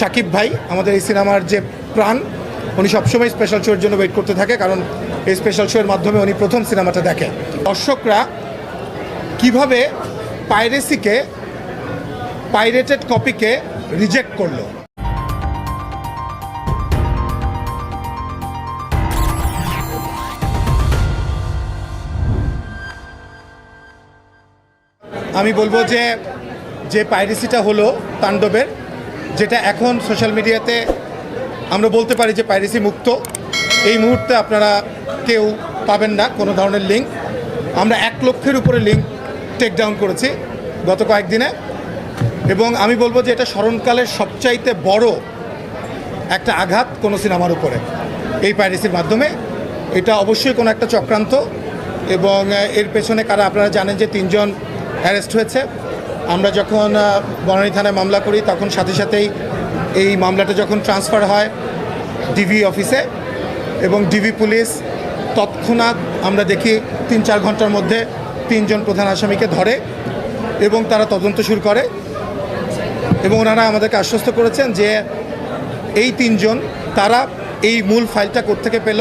সাকিব ভাই, আমাদের এই সিনেমার যে প্রাণ, উনি সবসময় স্পেশাল শোয়ের জন্য ওয়েট করতে থাকে, কারণ এই স্পেশাল শোয়ের মাধ্যমে উনি প্রথম সিনেমাটা দেখে। দর্শকরা কীভাবে পাইরেসিকে পাইরেটেড কপিকে রিজেক্ট করল। আমি বলব যে যে পাইরেসিটা হলো তাণ্ডবের যেটা এখন সোশ্যাল মিডিয়াতে আমরা বলতে পারি যে পাইরেসি মুক্ত। এই মুহূর্তে আপনারা কেউ পাবেন না কোনো ধরনের লিঙ্ক আমরা এক লক্ষের উপরে লিঙ্ক টেক ডাউন করেছি গত কয়েকদিনে। এবং আমি বলব যে এটা স্মরণকালের সবচাইতে বড় একটা আঘাত কোনো সিনেমার উপরে এই পাইরেসির মাধ্যমে। এটা অবশ্যই কোনো একটা চক্রান্ত এবং এর পেছনে কারা আপনারা জানেন যে তিনজন অ্যারেস্ট হয়েছে। আমরা যখন বনানী থানায় মামলা করি, তখন সাথে সাথেই এই মামলাটা যখন ট্রান্সফার হয় ডিবি অফিসে এবং ডিবি পুলিশ তৎক্ষণাৎ আমরা দেখি তিন চার ঘণ্টার মধ্যে তিনজন প্রধান আসামিকে ধরে এবং তারা তদন্ত শুরু করে এবং ওনারা আমাদেরকে আশ্বস্ত করেছেন যে এই তিনজন, তারা এই মূল ফাইলটা কোত্থেকে পেল,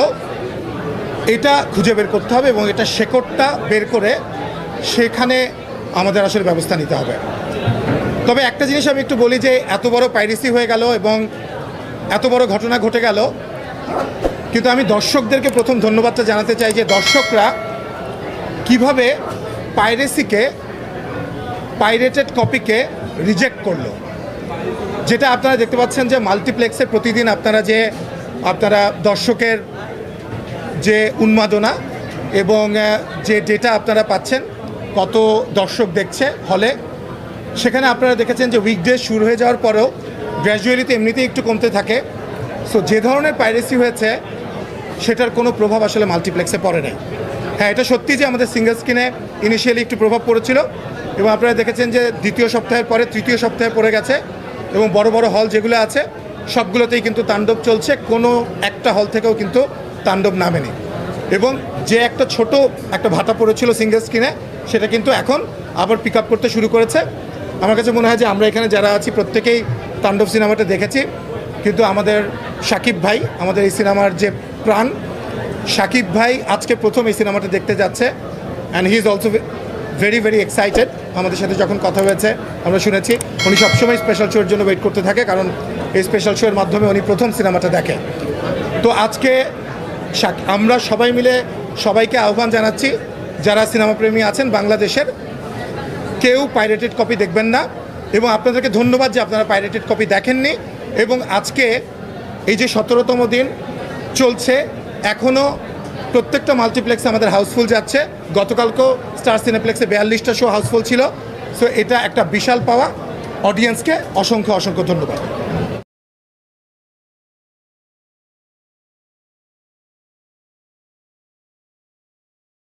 এটা খুঁজে বের করতে হবে এবং এটা শেকড়টা বের করে সেখানে আমাদের আসলে ব্যবস্থা নিতে হবে। তবে একটা জিনিস আমি একটু বলি যে, এত বড় পাইরেসি হয়ে গেল এবং এত বড় ঘটনা ঘটে গেল, কিন্তু আমি দর্শকদেরকে প্রথম ধন্যবাদটা জানাতে চাই যে, দর্শকরা কীভাবে পাইরেসিকে পাইরেটেড কপিকে রিজেক্ট করল। যেটা আপনারা দেখতে পাচ্ছেন যে মাল্টিপ্লেক্সে প্রতিদিন আপনারা যে, আপনারা দর্শকের যে উন্মাদনা এবং যে ডেটা আপনারা পাচ্ছেন কত দর্শক দেখছে হলে। সেখানে আপনারা দেখেছেন যে উইকডে শুরু হয়ে যাওয়ার পরেও গ্র্যাজুয়ালি তো এমনিতেই একটু কমতে থাকে। সো যে ধরনের পাইরেসি হয়েছে, সেটার কোনো প্রভাব আসলে মাল্টিপ্লেক্সে পড়ে নাই। হ্যাঁ এটা সত্যি যে আমাদের সিঙ্গেল স্ক্রিনে ইনিশিয়ালি একটু প্রভাব পড়েছিল এবং আপনারা দেখেছেন যে দ্বিতীয় সপ্তাহের পরে তৃতীয় সপ্তাহে পড়ে গেছে এবং বড় বড় হল যেগুলো আছে, সবগুলোতেই কিন্তু তাণ্ডব চলছে। কোনো একটা হল থেকেও কিন্তু তাণ্ডব নামেনি। এবং যে একটা ছোট একটা ভাতা পড়েছিল সিঙ্গেল স্ক্রিনে সেটা কিন্তু এখন আবার পিক করতে শুরু করেছে। আমার কাছে মনে হয় যে আমরা এখানে যারা আছি, প্রত্যেকেই তাণ্ডব সিনেমাটা দেখেছি। কিন্তু আমাদের সাকিব ভাই, আমাদের এই সিনেমার যে প্রাণ, সাকিব ভাই আজকে প্রথম এই সিনেমাটা দেখতে যাচ্ছে। And he is also very very excited আমাদের সাথে যখন কথা হয়েছে, আমরা শুনেছি, উনি সবসময় স্পেশাল শোয়ের জন্য ওয়েট করতে থাকে, কারণ এই স্পেশাল শোয়ের মাধ্যমে উনি প্রথম সিনেমাটা দেখে। তো আজকে আমরা সবাই মিলে সবাইকে আহ্বান জানাচ্ছি যারা সিনেমা প্রেমী আছেন বাংলাদেশের, কেউ পাইরেটেড কপি দেখবেন না। এবং আপনাদেরকে ধন্যবাদ যে আপনারা পাইরেটেড কপি দেখেননি। এবং আজকে এই যে সতেরোতম দিন চলছে এখনও প্রত্যেকটা মাল্টিপ্লেক্সে আমাদের হাউসফুল যাচ্ছে। গতকালকেও স্টার সিনেপ্লেক্সে বিয়াল্লিশটা শো হাউসফুল ছিল। সো এটা একটা বিশাল পাওয়া। অডিয়েন্সকে অসংখ্য অসংখ্য ধন্যবাদ।